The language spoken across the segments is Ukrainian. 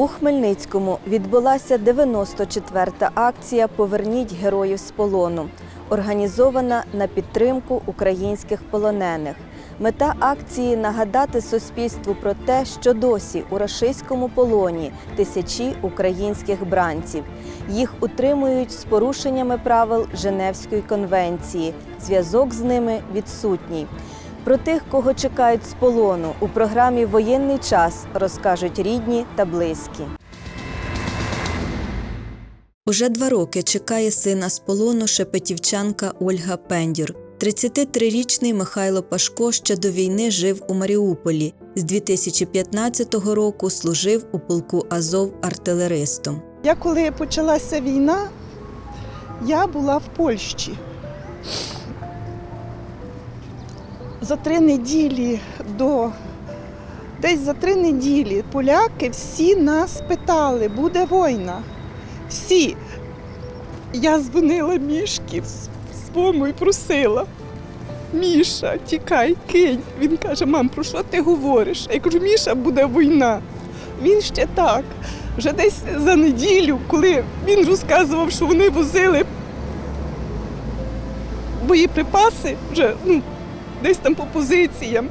У Хмельницькому відбулася 94-та акція Поверніть героїв з полону, організована на підтримку українських полонених. Мета акції нагадати суспільству про те, що досі у рашистському полоні тисячі українських бранців. Їх утримують з порушеннями правил Женевської конвенції. Зв'язок з ними відсутній. Про тих, кого чекають з полону, у програмі Воєнний час розкажуть рідні та близькі. Уже два роки чекає сина з полону шепетівчанка Ольга Пендюр. 33-річний Михайло Пашко ще до війни жив у Маріуполі. З 2015 року служив у полку Азов артилеристом. Я коли почалася війна, я була в Польщі. За три неділі до десь за три неділі поляки всі нас питали, буде війна. Всі. Я дзвонила мішки своєму і просила. Міша, тікай, кинь. Він каже, мам, про що ти говориш? Я кажу, Міша, буде війна. Він ще так. Вже десь за неділю, коли він розказував, що вони возили боєприпаси, вже ну, десь там по позиціям.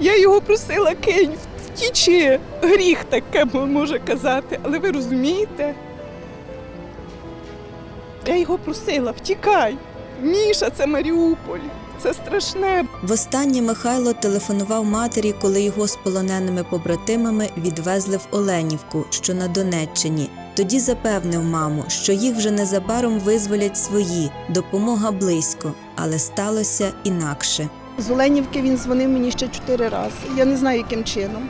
Я його просила кинь, втічи, гріх таке може казати. Але ви розумієте? Я його просила, втікай. Міша, це Маріуполь, це страшне. Востаннє Михайло телефонував матері, коли його з полоненими побратимами відвезли в Оленівку, що на Донеччині. Тоді запевнив маму, що їх вже незабаром визволять свої, допомога близько, але сталося інакше. З Оленівки він дзвонив мені ще чотири рази. Я не знаю, яким чином.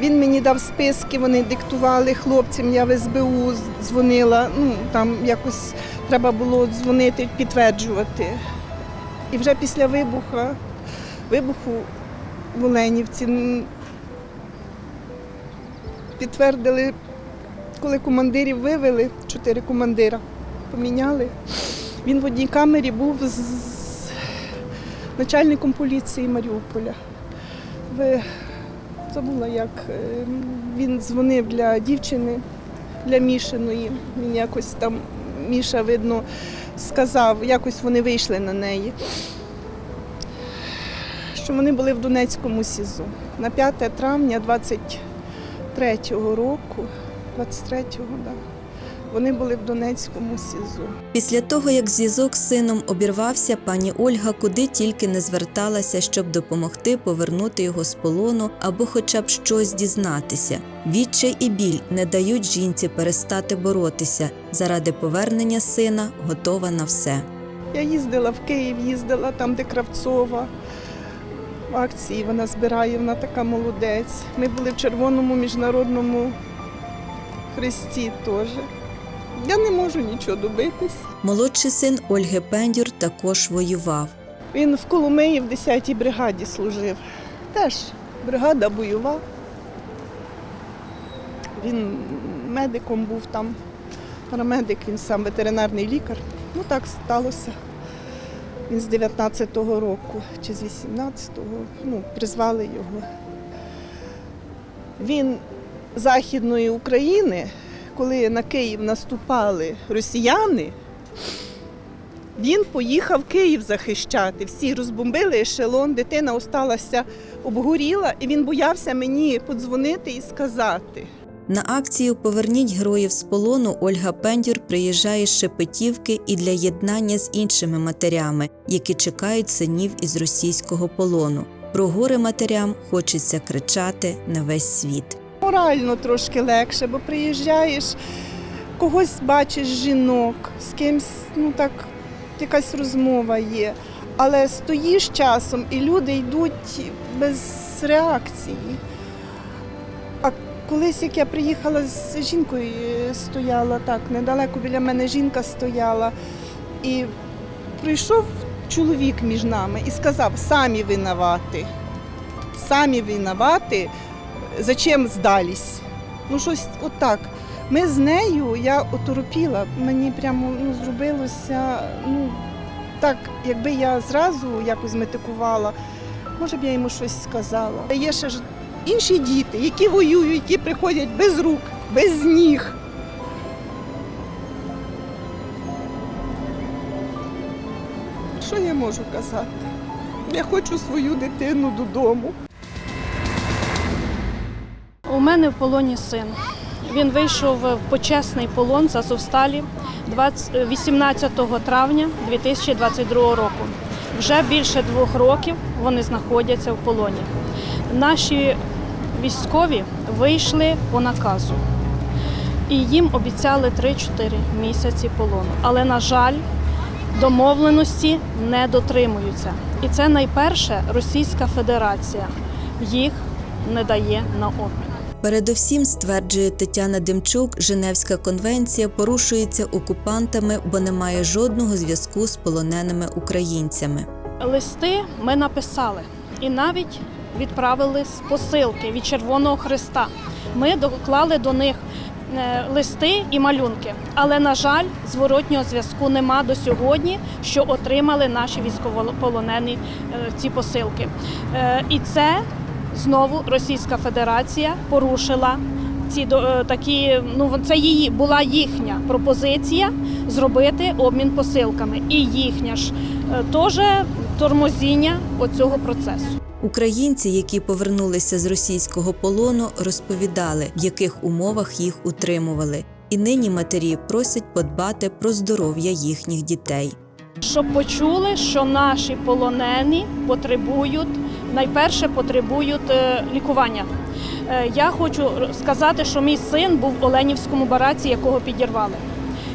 Він мені дав списки, вони диктували хлопцям, я в СБУ дзвонила. Ну, там якось треба було дзвонити, підтверджувати. І вже після вибуху, вибуху в Оленівці підтвердили, коли командирів вивели, чотири командира поміняли. Він в одній камері був з начальником поліції Маріуполя. Ви забула, як е, він дзвонив для дівчини, для Мішиної. Він якось там, Міша, видно, сказав, якось вони вийшли на неї. Що вони були в Донецькому СІЗО. На 5 травня 23-го року, 23-го, да, вони були в Донецькому СІЗО. Після того, як зв'язок з сином обірвався, пані Ольга куди тільки не зверталася, щоб допомогти повернути його з полону або хоча б щось дізнатися. Відчай і біль не дають жінці перестати боротися. Заради повернення сина готова на все. Я їздила в Київ, їздила там, де Кравцова. Акції вона збирає, вона така молодець. Ми були в Червоному міжнародному хресті теж. Я не можу нічого добитись. Молодший син Ольги Пендюр також воював. Він в Коломиї в 10-й бригаді служив. Теж бригада бойова. Він медиком був там, парамедик, він сам ветеринарний лікар. Ну так сталося. Він з 19-го року чи з 18-го, ну, призвали його. Він Західної України, коли на Київ наступали росіяни, він поїхав Київ захищати. Всі розбомбили ешелон, дитина осталася обгоріла, і він боявся мені подзвонити і сказати. На акцію Поверніть героїв з полону Ольга Пендюр приїжджає з Шепетівки і для єднання з іншими матерями, які чекають синів із російського полону. Про горе матерям хочеться кричати на весь світ. Морально трошки легше, бо приїжджаєш, когось бачиш жінок, з кимсь, ну так, якась розмова є. Але стоїш часом і люди йдуть без реакції. А колись, як я приїхала з жінкою, е, стояла так, недалеко біля мене жінка стояла, і прийшов чоловік між нами і сказав, самі винувати, самі винувати, зачем здались. Ну, щось отак. Ми з нею, я оторопіла, мені прямо ну, зробилося, ну, так, якби я зразу якось метикувала, може б я йому щось сказала. Є ще ж інші діти, які воюють, які приходять без рук, без ніг. Що я можу казати? Я хочу свою дитину додому. У мене в полоні син. Він вийшов в почесний полон з Азовсталі 18 травня 2022 року. Вже більше двох років вони знаходяться в полоні. Наші військові вийшли по наказу, і їм обіцяли 3-4 місяці полону. Але, на жаль, домовленості не дотримуються. І це найперше Російська Федерація їх не дає на обмін. Передовсім, стверджує Тетяна Демчук, Женевська конвенція порушується окупантами, бо немає жодного зв'язку з полоненими українцями. Листи ми написали і навіть відправили з посилки від Червоного Христа. Ми доклали до них е, листи і малюнки. Але, на жаль, зворотнього зв'язку нема до сьогодні, що отримали наші військовополонені е, ці посилки. Е, І це знову Російська Федерація порушила. Ці до- е, такі, ну це її була їхня пропозиція зробити обмін посилками, і їхня ж е, теж тормозіння оцього процесу. Українці, які повернулися з російського полону, розповідали, в яких умовах їх утримували. І нині матері просять подбати про здоров'я їхніх дітей. Щоб почули, що наші полонені потребують, найперше потребують е, лікування. Е, Я хочу сказати, що мій син був в Оленівському бараці, якого підірвали.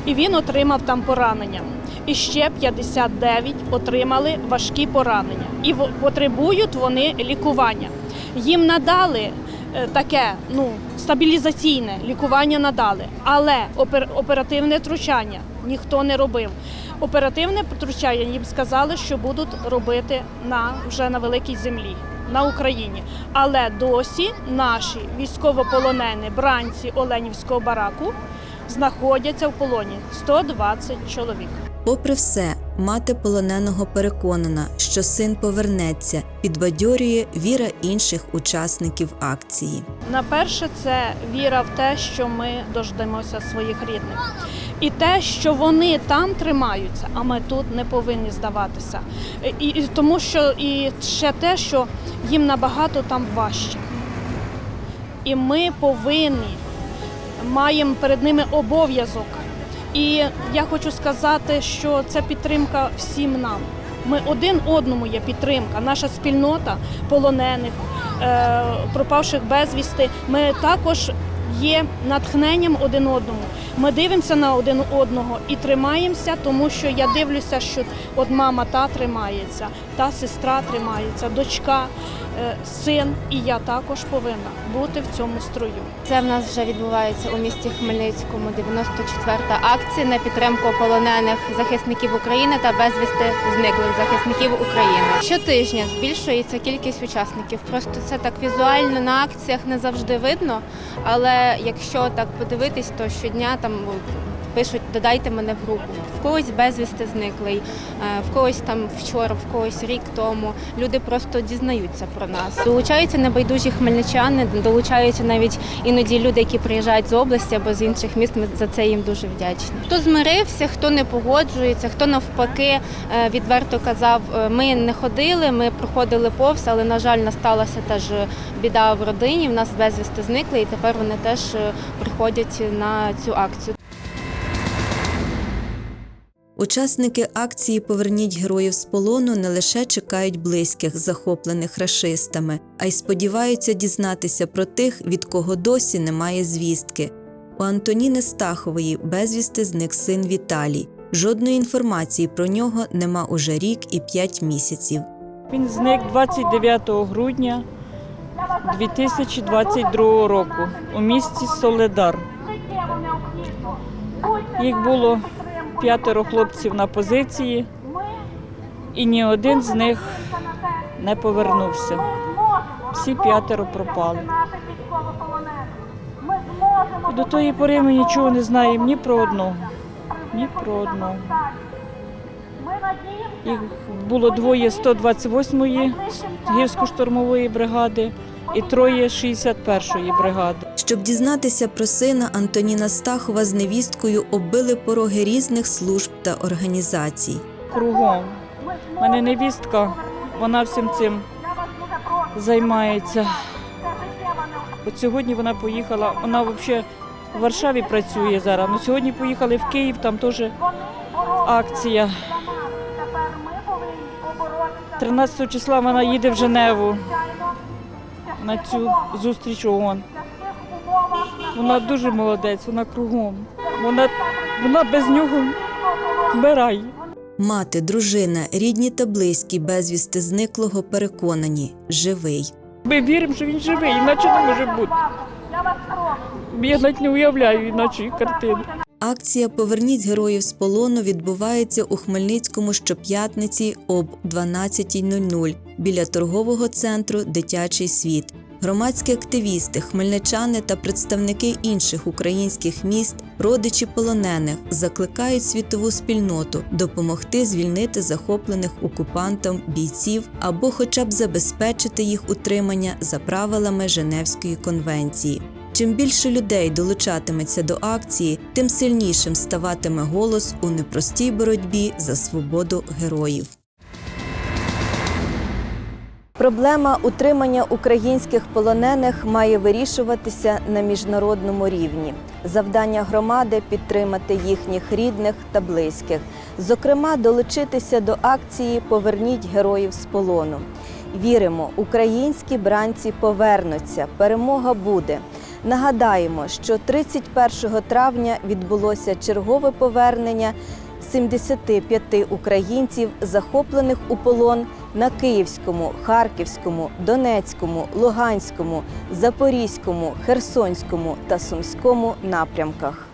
І він отримав там поранення. І ще 59 отримали важкі поранення. І потребують вони лікування. Їм надали е, таке ну, стабілізаційне лікування надали, але опер- оперативне втручання ніхто не робив. Оперативне втручання їм сказали, що будуть робити на вже на великій землі. На Україні, але досі наші військовополонені бранці Оленівського бараку знаходяться в полоні 120 чоловік. Попри все, мати полоненого переконана, що син повернеться, підбадьорює віра інших учасників акції. На перше, це віра в те, що ми дождемося своїх рідних, і те, що вони там тримаються, а ми тут не повинні здаватися. І, і тому що і ще те, що їм набагато там важче. І ми повинні маємо перед ними обов'язок. І я хочу сказати, що це підтримка всім нам. Ми один одному є підтримка. Наша спільнота полонених, е, пропавших безвісти. Ми також є натхненням один одному. Ми дивимося на один одного і тримаємося, тому що я дивлюся, що от мама та тримається, та сестра тримається, дочка, син, і я також повинна бути в цьому строю. Це в нас вже відбувається у місті Хмельницькому 94-та акція на підтримку полонених захисників України та безвісти зниклих захисників України. Щотижня збільшується кількість учасників. Просто це так візуально на акціях не завжди видно. Але якщо так подивитись, то щодня там пишуть Додайте мене в групу. В когось безвісти зниклий, е, в когось там вчора, в когось рік тому. Люди просто дізнаються про нас. Долучаються небайдужі хмельничани, долучаються навіть іноді люди, які приїжджають з області або з інших міст. Ми за це їм дуже вдячні. Хто змирився, хто не погоджується, хто навпаки е, відверто казав, е, ми не ходили, ми проходили повз, але на жаль, насталася теж біда в родині. В нас безвісти зникли, і тепер вони теж приходять на цю акцію. Учасники акції Поверніть героїв з полону не лише чекають близьких, захоплених рашистами, а й сподіваються дізнатися про тих, від кого досі немає звістки. У Антоніни Стахової безвісти зник син Віталій. Жодної інформації про нього нема уже рік і п'ять місяців. Він зник 29 грудня 2022 року у місті Соледар. Їх було п'ятеро хлопців на позиції, і ні один з них не повернувся. Всі п'ятеро пропали. До тої пори ми нічого не знаємо ні про одного, ні про одного. Їх було двоє 128-ї гірсько-штурмової бригади і троє 61-ї бригади. Щоб дізнатися про сина Антоніна Стахова з невісткою оббили пороги різних служб та організацій. Кругом. У мене невістка, вона всім цим займається. От сьогодні вона поїхала, вона взагалі в Варшаві працює зараз. Ну, сьогодні поїхали в Київ, там теж акція. 13 числа вона їде в Женеву на цю зустріч ООН. Вона дуже молодець, вона кругом. Вона, вона без нього вмирає. Мати, дружина, рідні та близькі безвісти зниклого переконані живий. Ми віримо, що він живий, іначе не може бути. Я навіть не уявляю іначе картини. Акція Поверніть героїв з полону відбувається у Хмельницькому щоп'ятниці об 12.00 біля торгового центру Дитячий світ. Громадські активісти, хмельничани та представники інших українських міст, родичі полонених закликають світову спільноту допомогти звільнити захоплених окупантом бійців або хоча б забезпечити їх утримання за правилами Женевської конвенції. Чим більше людей долучатиметься до акції, тим сильнішим ставатиме голос у непростій боротьбі за свободу героїв. Проблема утримання українських полонених має вирішуватися на міжнародному рівні. Завдання громади підтримати їхніх рідних та близьких, зокрема, долучитися до акції Поверніть героїв з полону. Віримо, українські бранці повернуться, перемога буде. Нагадаємо, що 31 травня відбулося чергове повернення 75 українців, захоплених у полон на Київському, Харківському, Донецькому, Луганському, Запорізькому, Херсонському та Сумському напрямках.